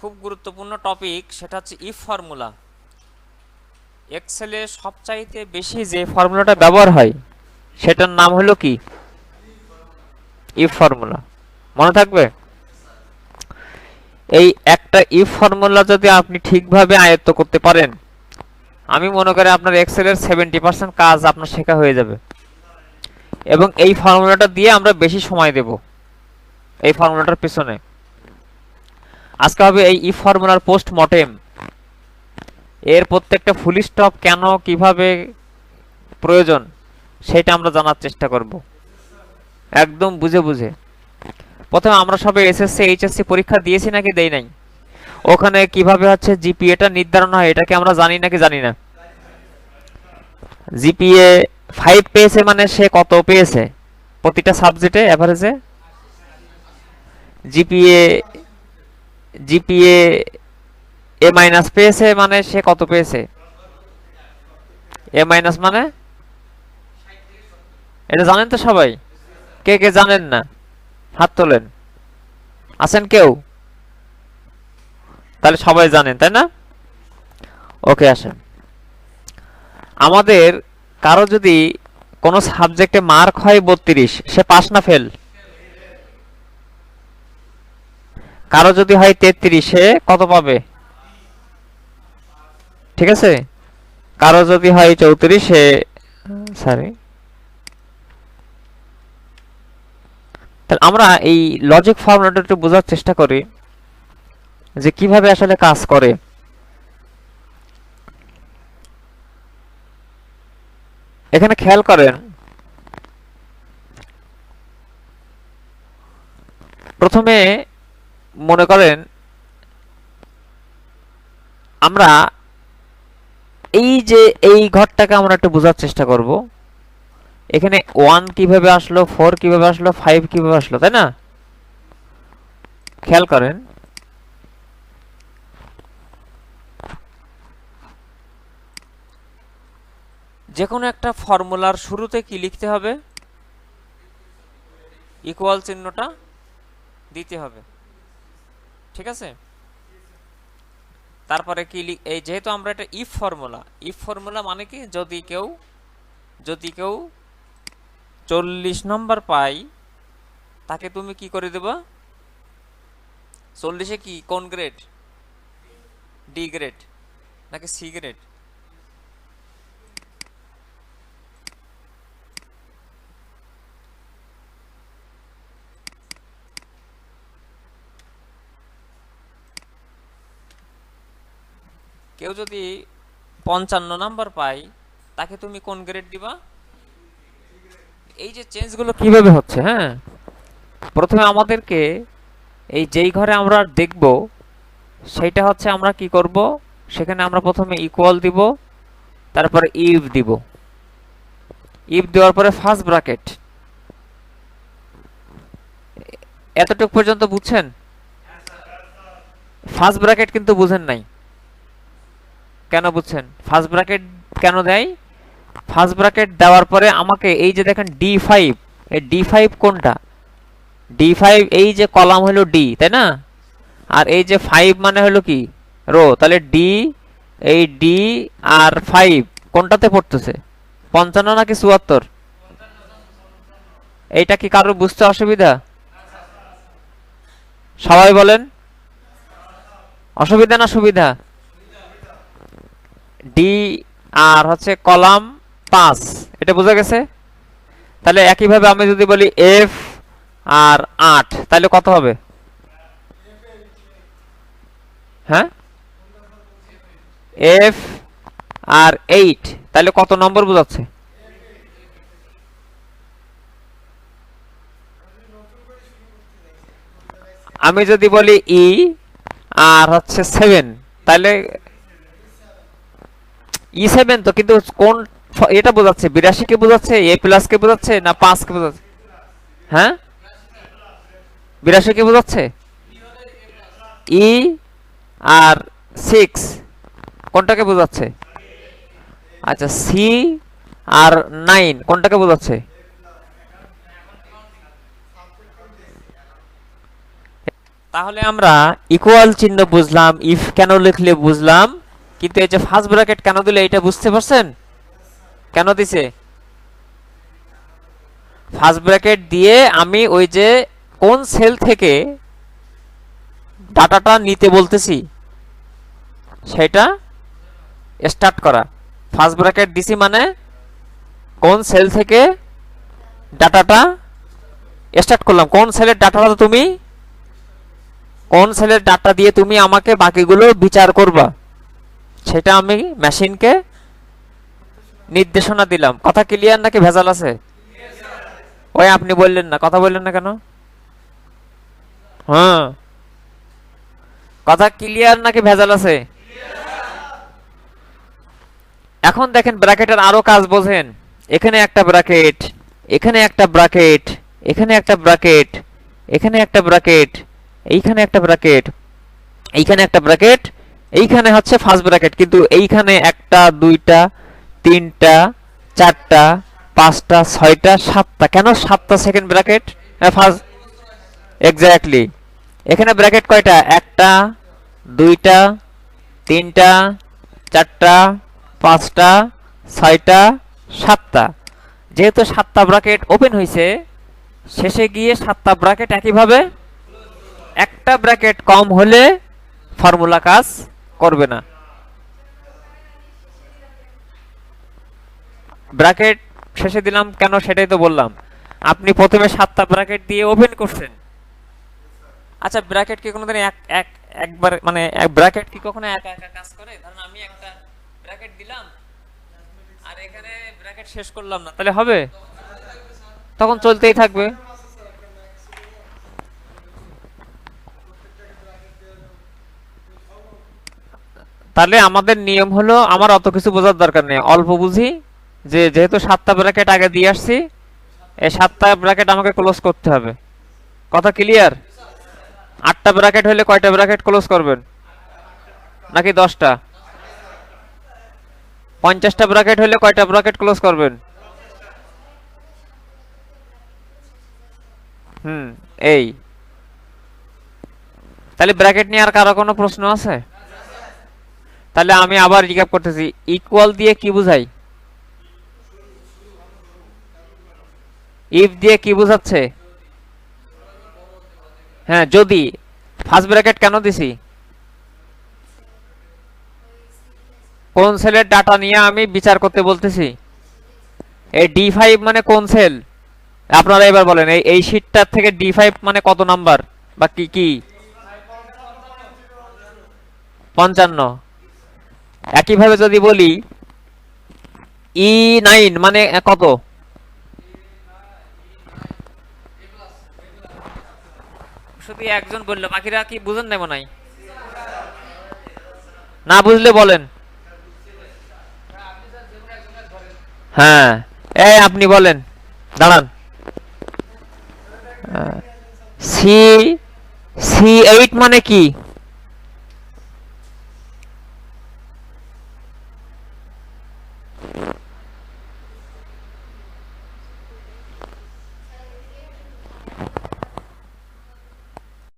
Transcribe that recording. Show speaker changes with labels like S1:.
S1: খুব গুরুত্বপূর্ণ টপিক, সেটা হচ্ছে ইফ ফর্মুলা। এক্সেলে সবচাইতে বেশি যে ফর্মুলাটা ব্যবহার হয়, সেটার নাম হলো কি? If formula. মনে থাকবে? এই একটা ইফ ফর্মুলা যদি আপনি ঠিকভাবে আয়ত্ত করতে পারেন, আমি মনে করি আপনার এক্সেলের সেভেন্টি পার্সেন্ট কাজ আপনার শেখা হয়ে যাবে। এবং এই ফর্মুলাটা দিয়ে আমরা বেশি সময় দেব, এই ফর্মুলাটার পিছনে। আজকে হবে এই ইফ ফর্মুলার পোস্ট মর্টেম এর প্রত্যেকটা ফুল স্টপ কেন, কীভাবে প্রয়োজন, সেটা আমরা জানার চেষ্টা করব। একদম বুঝে বুঝে। প্রথমে আমরা সবে এসএসসি এইচএসসি পরীক্ষা দিয়েছি নাকি দেই নাই? ওখানে কীভাবে হচ্ছে জিপিএটা নির্ধারণ হয় এটাকে আমরা জানি নাকি জানি না। জিপিএ ফাইভ পেয়েছে মানে সে কত পেয়েছে? প্রতিটা সাবজেক্টে অ্যাভারেজে জিপিএ জিপিএ এ মাইনাস পেয়েছে মানে সে কত পেয়েছে? এ মাইনাস মানে? এটা জানেন তো সবাই? কে কে জানেন না? হাত তোলেন। আছেন কেউ? তাহলে সবাই জানেন, তাই না? ওকে, আসেন। আমাদের কারও যদি কোনো সাবজেক্টে মার্ক হয় বত্রিশ, সে পাস না ফেল কারও যদি হয় তেত্রিশ সে কত পাবে? ঠিক আছে? কারও যদি হয় চৌত্রিশ সরি তাহলে আমরা এই লজিক ফর্মুলাটা একটু বোঝার চেষ্টা করি, যে কীভাবে আসলে কাজ করে। এখানে খেয়াল করেন, প্রথমে মনে করেন, আমরা এই যে এই ঘরটাকে আমরা একটু বোঝার চেষ্টা করব। এখানে ওয়ান কীভাবে আসলো ফোর কীভাবে আসলো ফাইভ কীভাবে আসলো, তাই না? খেয়াল করেন। যে কোনো একটা ফর্মুলার শুরুতে কি লিখতে হবে? ইকুয়াল চিহ্নটা দিতে হবে। ঠিক আছে? তারপরে কি এই যেহেতু আমরা এটা ইফ ফর্মুলা ইফ ফর্মুলা মানে কি? যদি কেউ যদি কেউ চল্লিশ নম্বর পাই তাকে তুমি কি করে দেবা? চল্লিশে কি? কোন গ্রেড ডি গ্রেড নাকি সি গ্রেড কেউ যদি পঞ্চান্ন নাম্বার পায় তাকে তুমি কোন গ্রেড দিবা? এই যে চেঞ্জগুলো কীভাবে হচ্ছে হ্যাঁ? প্রথমে আমাদেরকে এই যেই ঘরে আমরা দেখব সেটা হচ্ছে আমরা কি করব? সেখানে আমরা প্রথমে ইকুয়াল দিব তারপরে ইফ দিব। ইফ দেওয়ার পরে ফার্স্ট ব্র্যাকেট এতটুকু পর্যন্ত বুঝছেন? ফার্স্ট ব্র্যাকেট কিন্তু বুঝেন নাই। কেন বুঝছেন? ফার্স্ট ব্র্যাকেট কেন দেয়? ফার্স্ট ব্র্যাকেট দেওয়ার পরে আমাকে এই যে দেখেন ডি ফাইভ এই ডি ফাইভ কোনটা? ডি ফাইভ এই যে কলাম হলো ডি তাই না? আর এই যে ফাইভ মানে হলো কি? রো তাহলে ডি এই ডি আর ফাইভ কোনটাতে পড়তেছে? পঞ্চান্ন নাকি চুয়াত্তর? এইটা কি কারোর বুঝতে অসুবিধা? সবাই বলেন। অসুবিধা না সুবিধা? ডি আর হচ্ছে কলাম পাঁচ। এটা বোঝা গেছে? তাহলে একইভাবে আমি যদি বলি এফ আর আট, তাহলে কত হবে? হ্যাঁ? এফ আর এইট তাহলে কত নম্বর বোঝাচ্ছে? আমি যদি বলি ই আর হচ্ছে সেভেন তাহলে ই সেভেন তো কিন্তু কোন এটা বোঝাচ্ছে, বিরাশি কে বোঝাচ্ছে এ প্লাস কে বোঝাচ্ছে, না পাঁচ কে বোঝাচ্ছে? হ্যাঁ? বিরাশি কে বোঝাচ্ছে? ই আর সিক্স কোনটাকে বোঝাচ্ছে? আচ্ছা সি আর নাইন কোনটাকে বোঝাচ্ছে? তাহলে আমরা ইকুয়াল চিহ্ন বুঝলাম ইফ কেন লিখলে বুঝলাম? কিন্তু এই যে ফার্স্ট ব্র্যাকেট কেন দিলে এটা বুঝতে পারছেন? কেন দিছে? ফার্স্ট ব্র্যাকেট দিয়ে আমি ওই যে কোন সেল থেকে ডাটাটা নিতে বলতেছি, সেটা স্টার্ট করা। ফার্স্ট ব্র্যাকেট দিছি মানে কোন সেল থেকে ডাটাটা স্টার্ট করলাম। কোন সেলের ডাটাটা তুমি? কোন সেলের ডাটা দিয়ে তুমি আমাকে বাকিগুলো বিচার করবা? সেটা আমি মেশিনকে নির্দেশনা দিলাম। কথা ক্লিয়ার নাকি ভেজাল আছে? ওই আপনি বললেন না। কথা বললেন না কেন? হ্যাঁ। কথা ক্লিয়ার নাকি ভেজাল আছে? এখন দেখেন ব্র্যাকেটের আরও কাজ বোঝেন। এখানে একটা ব্র্যাকেট এখানে একটা ব্র্যাকেট এখানে একটা ব্র্যাকেট এখানে একটা ব্র্যাকেট এইখানে একটা ব্র্যাকেট এইখানে একটা ব্র্যাকেট এইখানে হচ্ছে ফার্স্ট ব্র্যাকেট কিন্তু এইখানে একটা, দুইটা, তিনটা, চারটা, পাঁচটা, ছয়টা, সাতটা। কেন সাতটা সেকেন্ড ব্র্যাকেট ফার্স্ট এক্স্যাক্টলি এখানে ব্র্যাকেট কয়টা? একটা, দুইটা, তিনটা, চারটা, পাঁচটা, ছয়টা, সাতটা। যেহেতু সাতটা ব্র্যাকেট ওপেন হয়েছে শেষে গিয়ে সাতটা ব্র্যাকেট একইভাবে, একটা ব্র্যাকেট কম হলে ফর্মুলা কাজ করবে না। ব্র্যাকেট শেষে দিলাম, কেন সেটাই তো বললাম। আপনি প্রথমে সাতটা ব্র্যাকেট দিয়ে ওপেন করছেন। আচ্ছা ব্র্যাকেট কি কোনোদিন এক এক, একবার মানে এক ব্র্যাকেট কি কখনো একা একা কাজ করে? ধরুন আমি একটা ব্র্যাকেট দিলাম, আর এখানে ব্র্যাকেট শেষ করলাম না, তাহলে হবে? তখন চলতেই থাকবে। তাহলে আমাদের নিয়ম হলো, আমার অত কিছু বোঝার দরকার নেই। অল্প বুঝি যে, যেহেতু সাতটা ব্র্যাকেট আগে দিয়ে আসছি, এই সাতটা ব্র্যাকেট আমাকে ক্লোজ করতে হবে। কথা ক্লিয়ার আটটা ব্র্যাকেট হলে কয়টা ব্র্যাকেট ক্লোজ করবেন? নাকি দশটা? পঞ্চাশটা ব্র্যাকেট হলে কয়টা ব্র্যাকেট ক্লোজ করবেন? হুম, এই। তাহলে ব্র্যাকেট নিয়ে আর কারও কোনো প্রশ্ন আছে? তাহলে আমি আবার রিক্যাপ করতেছি। ইকুয়াল দিয়ে কি বুঝাই? ইফ দিয়ে কি বোঝাচ্ছে? হ্যাঁ যদি। ফার্স্ট ব্র্যাকেট কেন দিছি? কোন সেলের ডাটা নিয়ে আমি বিচার করতে বলতেছি? এই ডি ফাইভ মানে কোন সেল আপনারা এবার বলেন, এই এই শীটটার থেকে ডি ফাইভ মানে কত নাম্বার বা কি কি? পঞ্চান্ন। একইভাবে যদি বলি ই নাইন মানে কত? শুধু একজন বলল বাকিরা কি বুঝেন নেব নাই না বুঝলে বলেন। হ্যাঁ এই আপনি বলেন দাঁড়ান। সি সি এইট মানে কি?